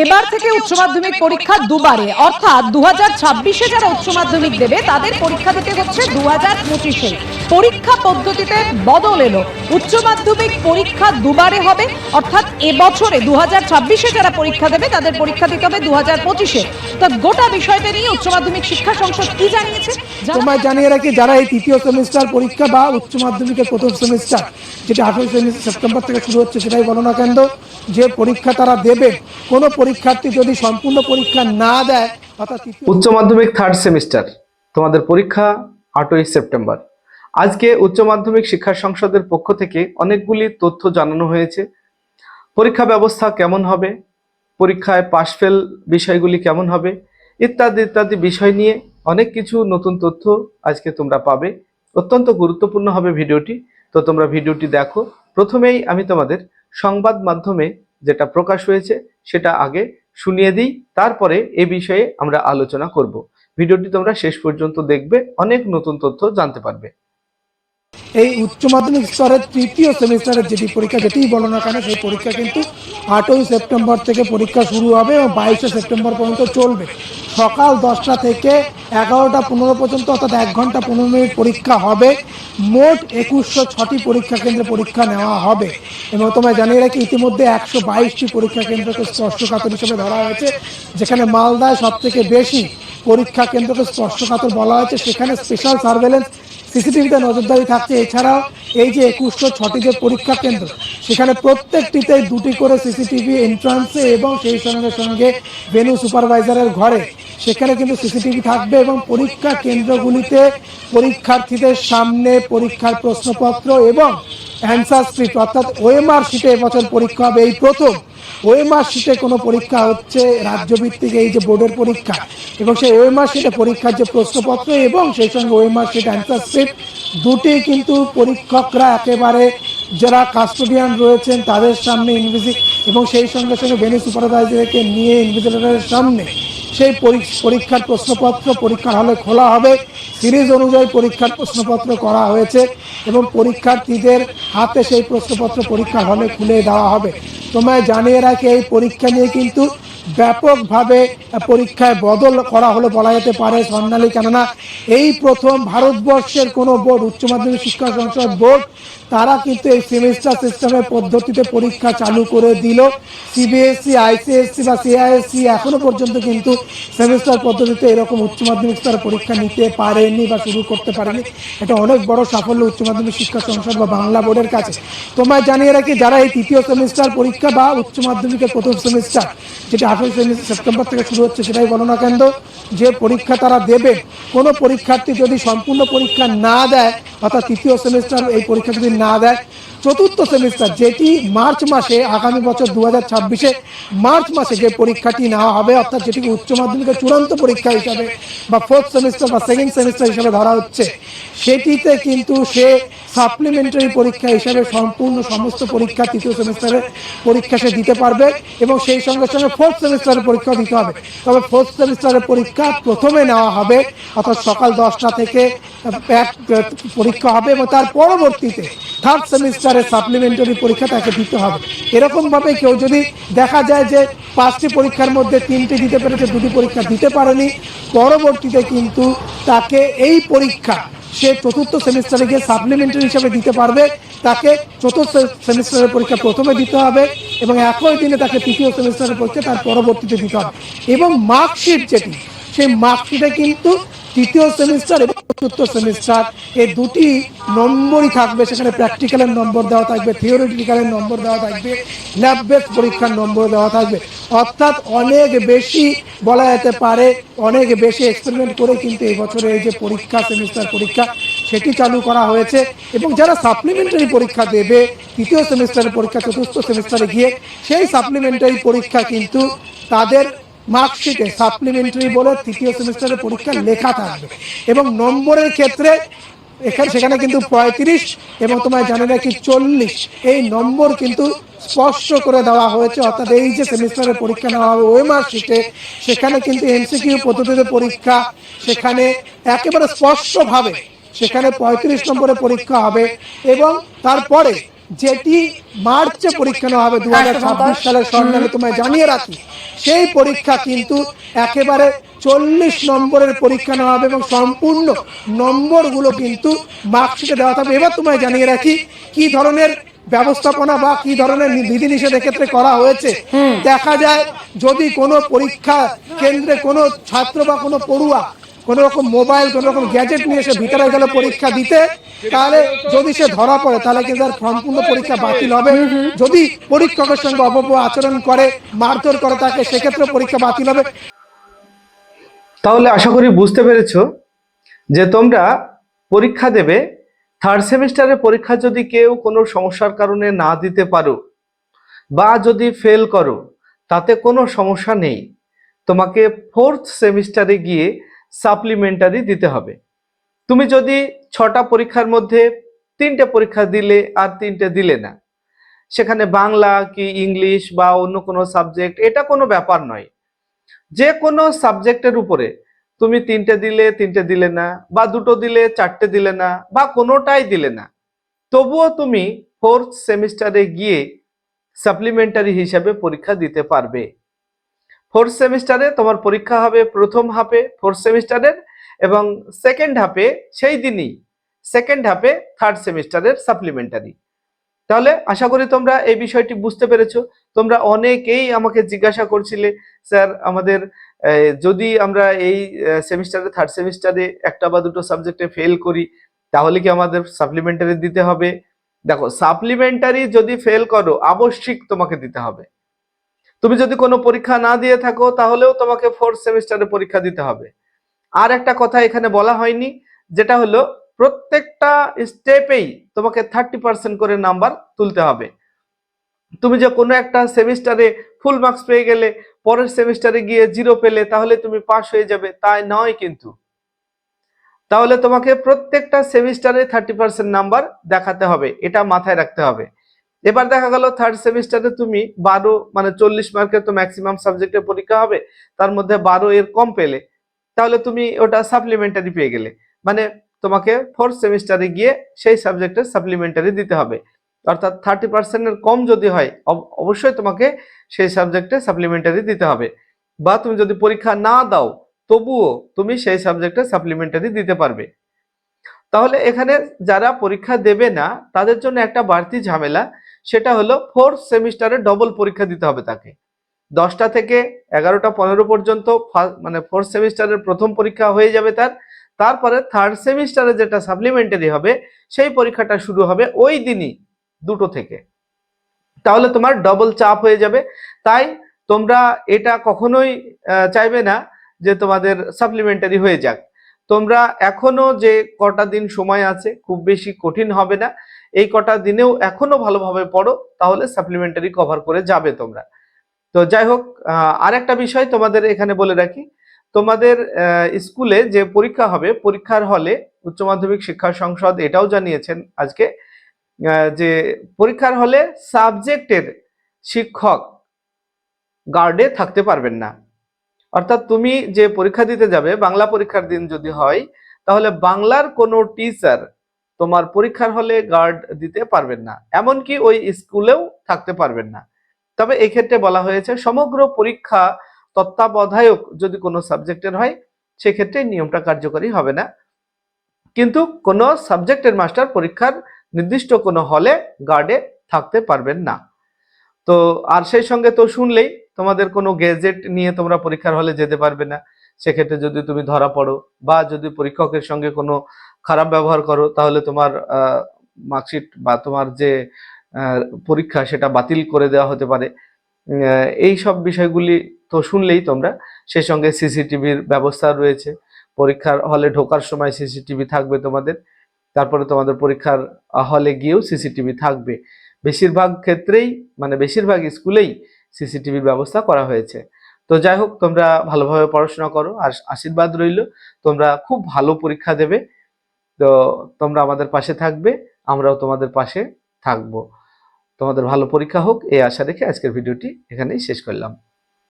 এবার থেকে উচ্চ মাধ্যমিক পরীক্ষা দুবারে, অর্থাৎ দু হাজার ছাব্বিশে যারা উচ্চ মাধ্যমিক দেবে, তাদের পরীক্ষা দিতে হচ্ছে দু হাজার পঁচিশে। পরীক্ষা পদ্ধতিতে বদল এলো। উচ্চ মাধ্যমিক পরীক্ষা দুবারে হবে, অর্থাৎ এবছরে দু হাজার ছাব্বিশে যারা পরীক্ষা দেবে, তাদের পরীক্ষা দিতে হবে দু হাজার পঁচিশে। তো গোটা বিষয়টা নিয়ে উচ্চ মাধ্যমিক শিক্ষা সংসদ কি জানিয়েছে? তোমায় জানিয়ে রাখি, যারা এই তৃতীয় সেমিস্টার পরীক্ষা বা উচ্চ মাধ্যমিকের প্রথম সেমিস্টার, যেটা আঠারোই সেপ্টেম্বর থেকে শুরু হচ্ছে, সেটাই গণনা কেন্দ্র যে পরীক্ষা তারা দেবে, কোনো পরীক্ষার্থী যদি সম্পূর্ণ পরীক্ষা না দেয় অর্থাৎ উচ্চ মাধ্যমিক থার্ড সেমিস্টার তোমাদের পরীক্ষা আটই সেপ্টেম্বর। আজকে উচ্চ মাধ্যমিক শিক্ষা সংসদের পক্ষ থেকে অনেকগুলি তথ্য জানানো হয়েছে। পরীক্ষা ব্যবস্থা কেমন হবে? পরীক্ষায় পাশ ফেল বিষয়গুলি কেমন হবে? ইত্যাদি ইত্যাদি বিষয় নিয়ে অনেক কিছু নতুন তথ্য আজকে তোমরা পাবে। অত্যন্ত গুরুত্বপূর্ণ হবে ভিডিওটি। তো তোমরা ভিডিওটি দেখো। প্রথমেই আমি তোমাদের সংবাদ মাধ্যমে যেটা প্রকাশ হয়েছে সেটা আগে শুনিয়ে দিই, তারপরে এ বিষয়ে আমরা আলোচনা করব। ভিডিওটি তোমরা শেষ পর্যন্ত দেখবে, অনেক নতুন তথ্য জানতে পারবে। এই উচ্চ মাধ্যমিক স্তরের তৃতীয় সেমিস্টারের যেটি পরীক্ষা যেটিই বলো না কেন, সেই পরীক্ষা কিন্তু আটই সেপ্টেম্বর থেকে পরীক্ষা শুরু হবে এবং বাইশে সেপ্টেম্বর পর্যন্ত চলবে। সকাল দশটা থেকে এগারোটা পনেরো পর্যন্ত, অর্থাৎ এক ঘণ্টা পনেরো মিনিট পরীক্ষা হবে। মোট একুশশো ছটি পরীক্ষা কেন্দ্রে পরীক্ষা নেওয়া হবে। এবং তোমায় জানিয়ে রাখি, ইতিমধ্যে একশো বাইশটি পরীক্ষা কেন্দ্রকে স্পর্শকাতর হিসেবে ধরা হয়েছে, যেখানে মালদায় সব থেকে বেশি পরীক্ষা কেন্দ্রকে স্পর্শকাতর বলা হয়েছে। সেখানে স্পেশাল সার্ভেলেন্স সিসিটিভিতে নজরদারি থাকছে। এছাড়াও এই যে একুশশো ছটি যে পরীক্ষা কেন্দ্র, সেখানে প্রত্যেকটিতে দুটি করে সিসিটিভি এন্ট্রান্সে এবং সেই সঙ্গে সঙ্গে ভেনু সুপারভাইজারের ঘরে। সেখানে কিন্তু সিসিটিভি থাকবে এবং পরীক্ষা কেন্দ্রগুলিতে পরীক্ষার্থীদের সামনে পরীক্ষার প্রশ্নপত্র এবং অ্যান্সার স্ক্রিপ্ট অর্থাৎ ওএমআর শিটে এবছর পরীক্ষা হবে। এই প্রথম ওএমআর শিটে কোনো পরীক্ষা হচ্ছে রাজ্যভিত্তিক এই যে বোর্ডের পরীক্ষা। এবং সেই ওএমআর শিটে পরীক্ষার যে প্রশ্নপত্র এবং সেই সঙ্গে ওএমআর শিট অ্যান্সার স্ক্রিপ্ট দুটি কিন্তু পরীক্ষকরা একেবারে যারা কাস্টোডিয়ান রয়েছেন তাদের সামনে ইনভিজি এবং সেই সঙ্গে সঙ্গে ভেনু সুপারভাইজারকে নিয়ে ইনভিজিলেটরের সামনে সেই পরী- পরীক্ষার প্রশ্নপত্র পরীক্ষার হলে খোলা হবে। সিরিজ অনুযায়ী পরীক্ষার প্রশ্নপত্র করা হয়েছে এবং পরীক্ষার্থীদের হাতে সেই প্রশ্নপত্র পরীক্ষার হলে খুলে দেওয়া হবে। তোমায় জানিয়ে রাখি, এই পরীক্ষা নিয়ে কিন্তু ব্যাপকভাবে পরীক্ষায় বদল করা হলো বলা যেতে পারে স্বর্ণালী কেননা এই প্রথম ভারতবর্ষের কোনো বোর্ড, উচ্চ মাধ্যমিক শিক্ষা সংসদ বোর্ড, তারা কিন্তু এই সেমিস্টার সিস্টেমের পদ্ধতিতে পরীক্ষা চালু করে দিল। সিবিএসসি আইসিএসসি বা সিআইএসসি এখনও পর্যন্ত কিন্তু সেমিস্টার পদ্ধতিতে এরকম উচ্চ মাধ্যমিক স্তরে পরীক্ষা নিতে পারেনি বা শুরু করতে পারেনি। এটা অনেক বড় সাফল্য উচ্চ মাধ্যমিক শিক্ষা সংসদ বা বাংলা বোর্ডের কাছে। তোমায় জানিয়ে রাখি, যারা এই তৃতীয় সেমিস্টার পরীক্ষা বা উচ্চ মাধ্যমিকের প্রথম সেমিস্টার যেটা আঠারোই সেপ্টেম্বর থেকে শুরু হচ্ছে সেটাই গণনা কেন্দ্র যে পরীক্ষা তারা দেবে, কোনো পরীক্ষার্থী যদি সম্পূর্ণ পরীক্ষা না দেয়, অর্থাৎ তৃতীয় সেমিস্টার এই পরীক্ষা যদি না দেয়, চতুর্থ সেমিস্টার যেটি মার্চ মাসে, আগামী বছর দু হাজার ছাব্বিশে, মার্চ মাসে যে পরীক্ষাটি নেওয়া হবে, অর্থাৎ যেটিকে উচ্চ মাধ্যমিকের চূড়ান্ত পরীক্ষা হিসাবে বা ফোর্থ সেমিস্টার বা সেকেন্ড সেমিস্টার হিসাবে ধরা হচ্ছে, সেটিতে কিন্তু সে সাপ্লিমেন্টারি পরীক্ষা হিসাবে সম্পূর্ণ সমস্ত পরীক্ষা তৃতীয় সেমিস্টারের পরীক্ষা সে দিতে পারবে এবং সেই সঙ্গে সঙ্গে ফোর্থ সেমিস্টারের পরীক্ষা দিতে হবে। তবে ফোর্থ সেমিস্টারের পরীক্ষা প্রথমে নেওয়া হবে, অর্থাৎ সকাল দশটা থেকে পরীক্ষা হবে এবং তার পরবর্তীতে থার্ড সেমিস্টারের সাপ্লিমেন্টারি পরীক্ষা তাকে দিতে হবে। এরকমভাবে কেউ যদি দেখা যায় যে পাঁচটি পরীক্ষার মধ্যে তিনটি দিতে পেরেছে, দুটি পরীক্ষা দিতে পারেনি, পরবর্তীতে কিন্তু তাকে এই পরীক্ষা সে চতুর্থ সেমিস্টারে গিয়ে সাপ্লিমেন্টারি হিসাবে দিতে পারবে। তাকে চতুর্থ সেমিস্টারের পরীক্ষা প্রথমে দিতে হবে এবং একই দিনে তাকে তৃতীয় সেমিস্টারের পরীক্ষা তার পরবর্তীতে দিতে হবে। এবং মার্কশিট যেটি, সেই মার্কশিটে কিন্তু তৃতীয় সেমিস্টার চতুর্থ সেমিস্টার এই দুটি নম্বরই থাকবে, সেখানে প্র্যাকটিক্যালের নম্বর দেওয়া থাকবে থিওরিটিক্যালের নম্বর দেওয়া থাকবে ল্যাব বেস পরীক্ষার নম্বর দেওয়া থাকবে। অর্থাৎ অনেক বেশি বলা যেতে পারে, অনেক বেশি এক্সপেরিমেন্ট করে কিন্তু এই বছরে এই যে পরীক্ষা সেমিস্টার পরীক্ষা, সেটি চালু করা হয়েছে। এবং যারা সাপ্লিমেন্টারি পরীক্ষা দেবে, তৃতীয় সেমিস্টারের পরীক্ষা, চতুর্থ সেমিস্টারে গিয়ে সেই সাপ্লিমেন্টারি পরীক্ষা কিন্তু তাদের মার্কশিটে সাপ্লিমেন্টারি বলে তৃতীয় সেমিস্টারের পরীক্ষা লেখা থাকবে। এবং নম্বরের ক্ষেত্রে এখানে সেখানে কিন্তু পঁয়ত্রিশ এবং তোমায় জানে রাখি চল্লিশ। এই নম্বর কিন্তু স্পষ্ট করে দেওয়া হয়েছে অর্থাৎ এই যে সেমিস্টারের পরীক্ষা নেওয়া হবে ওএমআর শিটে সেখানে কিন্তু এমসিকিউ পদ্ধতিতে পরীক্ষা সেখানে একেবারে স্পষ্টভাবে সেখানে পঁয়ত্রিশ নম্বরে পরীক্ষা হবে এবং তারপরে যেটি মার্চে পরীক্ষা নেওয়া হবে দু হাজার ছাব্বিশ সালের স্বর্ণালী তোমায় জানিয়ে রাখি সেই পরীক্ষা কিন্তু একেবারে চল্লিশ নম্বরের পরীক্ষা নেওয়া হবে এবং সম্পূর্ণ নম্বরগুলো কিন্তু মার্কশিটে দেওয়া থাকবে। এবার তোমায় জানিয়ে রাখি কি ধরনের ব্যবস্থাপনা বা কি ধরনের বিধিনিষেধের ক্ষেত্রে করা হয়েছে? দেখা যায় যদি কোনো পরীক্ষা কেন্দ্রে কোনো ছাত্র বা কোনো পড়ুয়া কোন রকম মোবাইল কোন রকম গ্যাজেট নিয়ে এসে ভিতরে গেল পরীক্ষা দিতে তাহলে যদি সে ধরা পড়ে তাহলে কিন্তু তার সম্পূর্ণ পরীক্ষা বাতিল হবে। যদি পরীক্ষকের সঙ্গে অপপ আচরণ করে মারধর করে তাকে সেক্ষেত্রে পরীক্ষা বাতিল হবে। তাহলে আশা করি বুঝতে পেরেছ যে তোমরা পরীক্ষা দেবে। থার্ড সেমিস্টারের পরীক্ষা যদি কেউ কোনো সমস্যার কারণে না দিতে পারো বা যদি ফেল করো তাতে কোনো সমস্যা নেই। তোমাকে ফোর্থ সেমিস্টারে গিয়ে সাপ্লিমেন্টারি দিতে হবে। তুমি যদি ছটা পরীক্ষার মধ্যে তিনটে পরীক্ষা দিলে আর তিনটে দিলে না, সেখানে বাংলা কি ইংলিশ বা অন্য কোনো সাবজেক্ট এটা কোনো ব্যাপার নয়। যে কোনো সাবজেক্টের উপরে তুমি তিনটে দিলে তিনটে দিলে না, বা দুটো দিলে, চারটে দিলে না, বা কোনোটাই দিলে না, তবুও তুমি ফোর্থ সেমিস্টারে গিয়ে সাপ্লিমেন্টারি হিসাবে পরীক্ষা দিতে পারবে। ফোর্থ সেমিস্টারে তোমার পরীক্ষা হবে প্রথম হাফে ফোর্থ সেমিস্টারের এবং সেকেন্ড হাফে সেই দিনই সেকেন্ড হাফে থার্ড সেমিস্টারের সাপ্লিমেন্টারি তাহলে আশা করি তোমরা এই বিষয়টি বুঝতে পেরেছ। তোমরা অনেকেই আমাকে জিজ্ঞাসা করছিলে, স্যার, আমাদের যদি আমরা এই সেমিস্টারে থার্ড সেমিস্টারে একটা বা দুটো সাবজেক্টে ফেল করি, তাহলে কি আমাদের সাপ্লিমেন্টারি দিতে হবে? দেখো সাপ্লিমেন্টারি যদি ফেল করো, আবশ্যিক তোমাকে দিতে হবে। তুমি যদি কোনো পরীক্ষা না দিয়ে থাকো, তাহলেও তোমাকে ফোর্থ সেমিস্টারে পরীক্ষা দিতে হবে। আর একটা কথা এখানে বলা হয়নি, যেটা হলো প্রত্যেকটা স্টেপেই তোমাকে থার্টি পার্সেন্ট করে নাম্বার তুলতে হবে। তুমি যে কোনো একটা সেমিস্টারে ফুল মার্কস পেয়ে গেলে, পরের সেমিস্টারে গিয়ে জিরো পেলে, তাহলে তুমি পাস হয়ে যাবে, তাই নয় কিন্তু। তাহলে তোমাকে প্রত্যেকটা সেমিস্টারে থার্টি পার্সেন্ট নাম্বার দেখাতে হবে, এটা মাথায় রাখতে হবে। এবার দেখা গেল থার্ড সেমিস্টারে তুমি বারো মানে চল্লিশ মার্কের তো ম্যাক্সিমাম সাবজেক্টের পরীক্ষা হবে, তার মধ্যে বারো এর কম পেলে, তাহলে তুমি ওটা সাপ্লিমেন্টারি পেয়ে গেলে। মানে তোমাকে ফোর্থ সেমিস্টারে গিয়ে সেই সাবজেক্টের সাপ্লিমেন্টারি দিতে হবে। অর্থাৎ থার্টি পার্সেন্টের কম যদি হয়, অব- অবশ্যই তোমাকে সেই সাবজেক্টে সাপ্লিমেন্টারি দিতে হবে। বা তুমি যদি পরীক্ষা না দাও, তবুও তুমি সেই সাবজেক্টে সাপ্লিমেন্টারি দিতে পারবে। তাহলে এখানে যারা পরীক্ষা দেবে না, তাদের জন্য একটা বাড়তি ঝামেলা সেটা হলো ফোর্থ সেমিস্টারে ডবল পরীক্ষা দিতে হবে তাকে। দশটা থেকে এগারোটা পনেরো পর্যন্ত মানে ফোর্থ সেমিস্টারের প্রথম পরীক্ষা হয়ে যাবে তার। তারপরে থার্ড সেমিস্টারে যেটা সাপ্লিমেন্টারি হবে, সেই পরীক্ষাটা শুরু হবে ওই দিনই দুটো থেকে। তাহলে তোমার ডবল চাপ হয়ে যাবে। তাই তোমরা এটা কখনোই চাইবে না যে তোমাদের সাপ্লিমেন্টারি হয়ে যাক। তোমরা এখনও যে কটা দিন সময় আছে, খুব বেশি কঠিন হবে না। এই কটা দিনেও এখনও ভালোভাবে পড়ো, তাহলে সাপ্লিমেন্টারি কভার করে যাবে তোমরা। তো যাই হোক আর একটা বিষয় তোমাদের এখানে বলে রাখি। তোমাদের স্কুলে যে পরীক্ষা হবে, পরীক্ষার হলে উচ্চ মাধ্যমিক শিক্ষা সংসদ এটাও জানিয়েছেন আজকে যে পরীক্ষার হলে সাবজেক্টের শিক্ষক গার্ডে থাকতে পারবেন না। অর্থাৎ তুমি যে পরীক্ষা দিতে যাবে, বাংলা পরীক্ষার দিন যদি হয়, তাহলে বাংলার কোনো টিচার তোমার পরীক্ষার হলে গার্ড দিতে পারবেন না। এমনকি ওই স্কুলেও থাকতে পারবেন না। তবে এক্ষেত্রে বলা হয়েছে, সমগ্র পরীক্ষা তত্ত্বাবধায়ক যদি কোনো সাবজেক্টের হয়, সেক্ষেত্রে নিয়মটা কার্যকরী হবে না। কিন্তু কোনো সাবজেক্টের মাস্টার পরীক্ষার নির্দিষ্ট কোনো হলে গার্ডে থাকতে পারবেন না। তো আর সেই সঙ্গে তো শুনলেই তোমাদের কোনো গেজেট নিয়ে তোমরা পরীক্ষার হলে যেতে পারবে না। সেক্ষেত্রে যদি তুমি ধরা পড়ো বা যদি পরীক্ষকের সঙ্গে কোনো খারাপ ব্যবহার করো, তাহলে তোমার মার্কশিট বা তোমার যে পরীক্ষা সেটা বাতিল করে দেওয়া হতে পারে। এই সব বিষয়গুলি তো শুনলেই তোমরা। সেই সঙ্গে সিসিটিভির ব্যবস্থা রয়েছে। পরীক্ষার হলে ঢোকার সময় সিসিটিভি থাকবে তোমাদের। তারপরে তোমাদের পরীক্ষার হলে গিয়েও সিসিটিভি থাকবে। বেশিরভাগ ক্ষেত্রেই মানে বেশিরভাগ স্কুলেই সিসিটিভির ব্যবস্থা করা হয়েছে। তো যাই হোক, তোমরা ভালোভাবে পড়াশোনা করো। আর আশীর্বাদ রইল, তোমরা খুব ভালো পরীক্ষা দেবে। তো তোমরা আমাদের পাশে থাকবে, আমরাও তোমাদের পাশে থাকব। তোমাদের ভালো পরীক্ষা হোক, এই আশা রেখে আজকের ভিডিওটি এখানেই শেষ করলাম।